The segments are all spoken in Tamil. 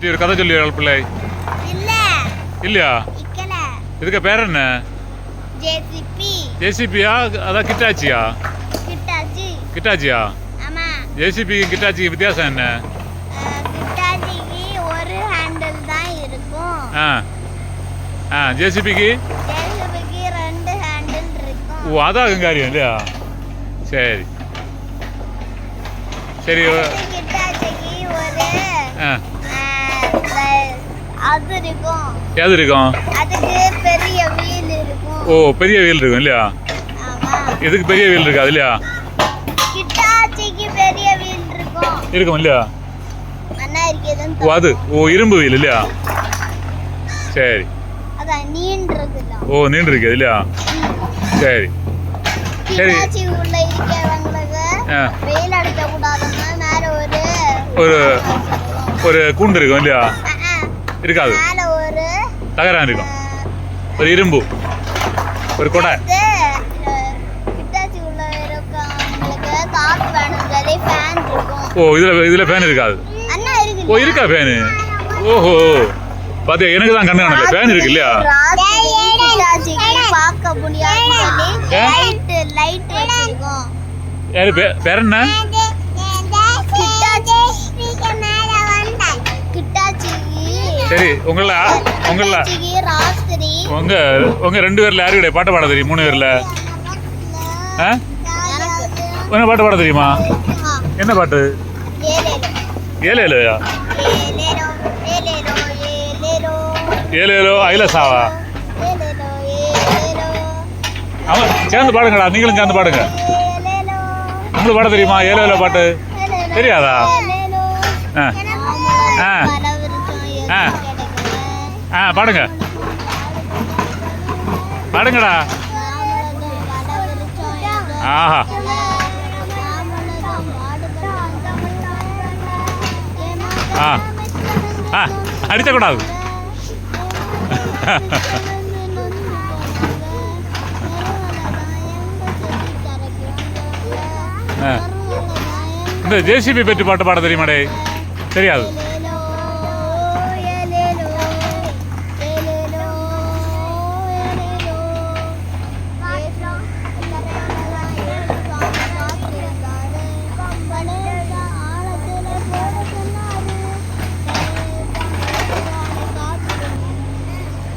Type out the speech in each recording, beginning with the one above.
பற்றி ஒரு கதை சொல்லுவீங்க பிள்ளை? இல்ல. இல்லையா? இதுக்கு பேர் என்ன? ஜேசிபி. ஜேசிபியா? அதான் கிட்டாச்சியா? கிட்டாச்சி. கிட்டாச்சியா? ஆமா. ஜேசிபிக்கு கிட்டாச்சிக்கு வித்தியாசம் என்ன? அஹ், கிட்டாச்சிக்கு ஒரு ஹேண்டில் தான் இருக்கும். ஆ. ஆ ஜேசிபிக்கு? ஜேசிபிக்கு ரெண்டு ஹேண்டில் இருக்கும். ஓ அதான் காரியம் இல்லையா? சரி. சரி அடுத்து கிட்டாச்சிக்கு ஒரு ஆ. அது இருக்கும். எது இருக்கும்? அதுக்கு பெரிய வீல் இருக்கும். ஓ பெரிய வீல் இருக்கும் இல்லையா? ஆமா. இதுக்கு பெரிய வீல் இருக்காது இல்லையா கிட்டாச்சிக்கு பெரிய வீல் இருக்கும். இருக்கும் இல்லையா? ஓ அது ஓ இரும்பு வீல் இல்லையா? சரி. ஓ நீண்டு இருக்குது இல்லையா? சரி. சரி. ஒரு ஒரு ஒரு கூண்டு இருக்கும் இல்லையா? இருக்காது. தகரம் இருக்கும். ஒரு இரும்பு ஒரு கொடை. ஓ இதில் இதில் ஃபேன் இருக்காது. அண்ணா இருக்கு ஓ இருக்கா ஃபேனு ஓஹோ. பாத்தியா எனக்கு தான் கண்ணு காணல. ஃபேன் இருக்கு இல்லையா? பார்க்க வச்சிருக்கோம். யாரு பேர் என்ன? சரி உங்கள? உங்கள? உங்க உங்க ரெண்டு பேர்ல யாரு கிடையாது? பாட்டு பாட தெரியும் மூணு பேர்ல. என்ன பாட்டு பாட தெரியுமா? என்ன பாட்டு? ஏழு ஏழுயா ஏழு ஏழு ஐலசாவா அவன் சேர்ந்து பாடுங்கடா நீங்களும் சேர்ந்து பாடுங்க. உங்களுக்கு பாட தெரியுமா? ஏழு ஏழு பாட்டு. தெரியாதா? ஆ. ஆ. ஆ. ஆ பாடுங்க. பாடுங்கடா. ஆஹா. ஆ. ஆ அடித்தக்கூடாது ஆ. இந்த ஜேசிபி பற்றி பாட்டு பாட தெரியுமாடே? தெரியாது.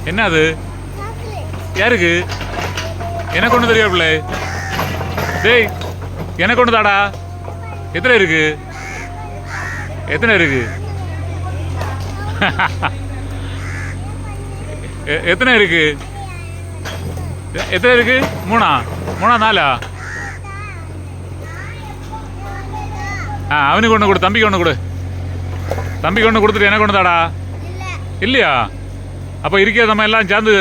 என்ன அது? யாருக்கு? எனக்கு ஒன்று தெரியும் பிள்ளை. டேய் எனக்கு ஒன்று தாடா எத்தனை இருக்கு? எத்தனை இருக்கு? எத்தனை இருக்கு? எத்தனை இருக்கு? மூணா? மூணா நாலா? ஆ அவனுக்கு ஒன்று கொடு தம்பிக்கு ஒன்று கொடு. தம்பிக்கு ஒன்று கொடுத்துட்டு எனக்கு ஒன்று தாடா இல்லையா? அப்போ இருக்கிறத நம்ம எல்லாம் சேர்ந்து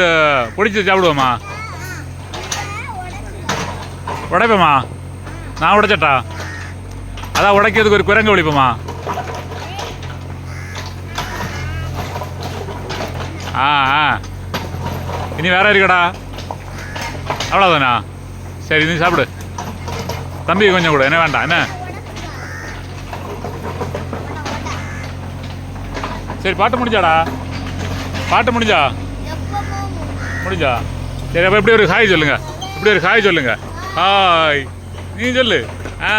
பிடிச்சி சாப்பிடுவோமா உடைப்போமா நான் உடைச்சட்டா? அதான் உடைக்கிறதுக்கு ஒரு குரங்கு ஒழிப்போமா ஆ ஆ. இனி வேற இருக்கடா. அவ்வளோதானா சரி நீ சாப்பிடு. தம்பி கொஞ்சம் கூட என்ன வேண்டாம் என்ன? சரி பாட்டு முடிஞ்சாடா பாட்டு முடிஞ்சா? முடிஞ்சா? சரி அப்போ இப்படி ஒரு ஹாய் சொல்லுங்க. இப்படி ஒரு ஹாய் சொல்லுங்க. ஹாய் நீ சொல்லு. ஆ.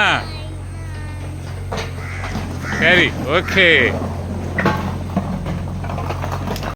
சரி ஓகே